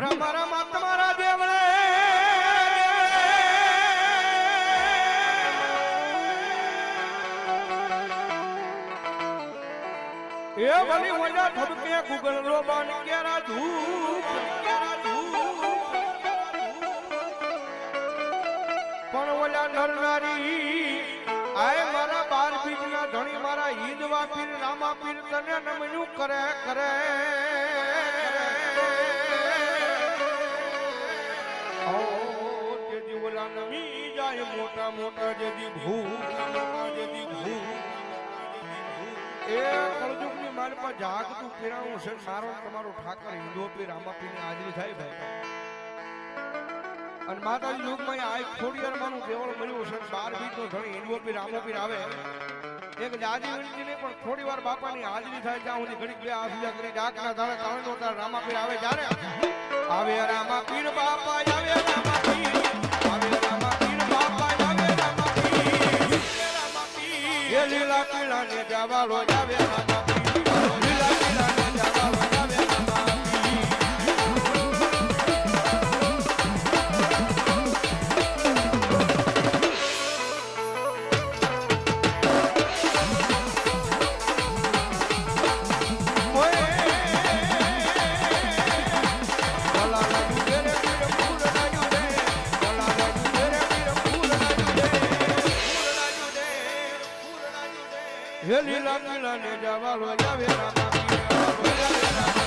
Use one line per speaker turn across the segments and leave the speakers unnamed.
રમા રમા, તમારા દેવળે. એ ભલી મોજા થબકે ગુગલ લો બાન કેરા ધૂપ, પણ ઓલા નરનારી, આય મારા બાર બીજના ધણી મારા ઈદવા પીર, રામા પીર તને નમ્યું કરે કરે. નમી જાય મોટા મોટા જેદી ભૂ મોટા જેદી ભૂ એ કળજુગની માલમાં જાગતું પીરાણું છે મારો તમારો ઠાકર હિન્દુ પીર રામા પીરની હાજરી થાય ભાઈ. અને માતાજી યુગમાં આ ખોડિયારમાંનું કેવળ મળ્યું છે, બાર બીજનો ઘણી હિન્દુઓ પી રામો પીર આવે. એક જાજી વિનંતી નહીં પણ થોડી વાર બાપાની હાજરી થાય, ત્યાં સુધી ઘડીક બે આસુજા કરી ડાકના ધારે તાળનો તાર રામા પીર આવે. જ્યારે આવે રામા પીર બાપા આવે રામા લીલા પીળા ને જાવાલો આવે લીલા લીલા ને જવાલો જાવે રામા પીર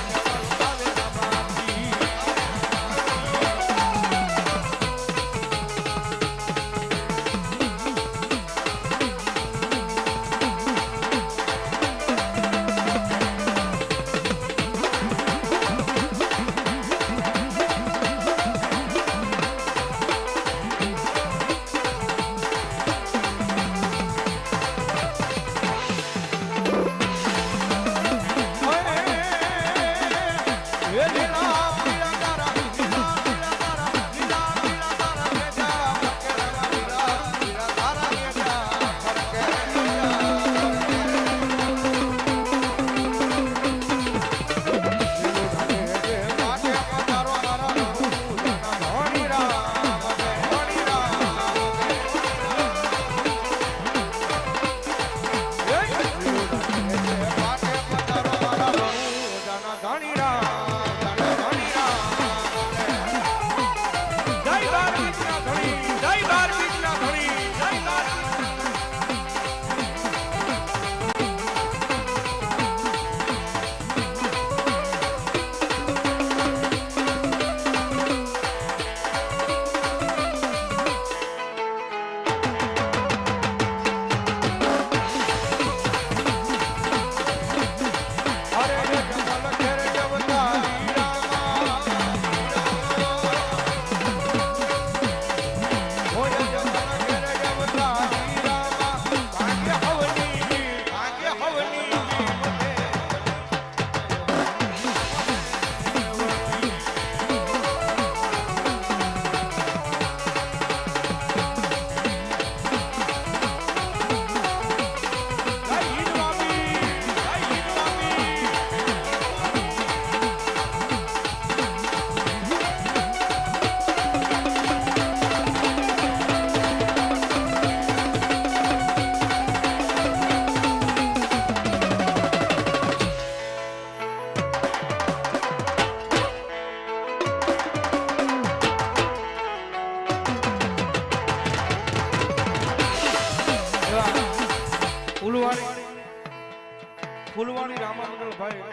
ફૂલવાણી રામામંડળભાઈ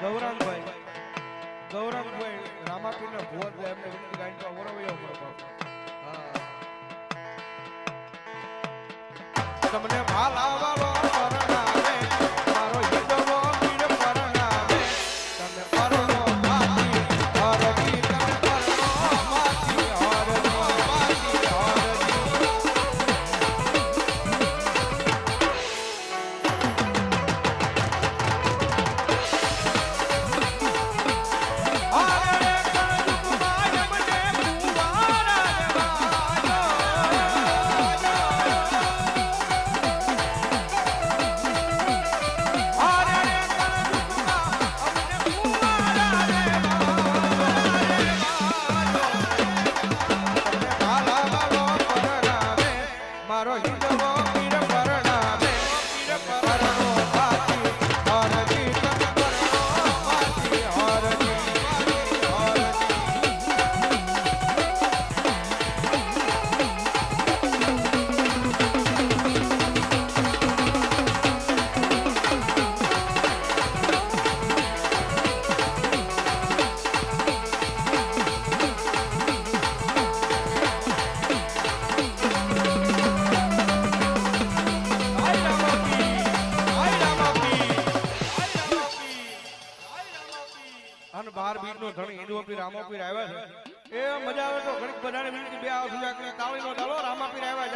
ગૌરાંગભાઈ ગૌરાંગભાઈ રામાપીને ભુવન એમને વિનંતી ગાઈને તો ઓરવૈયો હા. તમને ભાલા બાર બીજ નો ધણી હિન્દુપીર રામાપીર આવ્યા છે. એ મજા આવે તો ઘણી બધાને વિનંતી બે આવશું તાળી નો ડાલો રામાપીર આવ્યા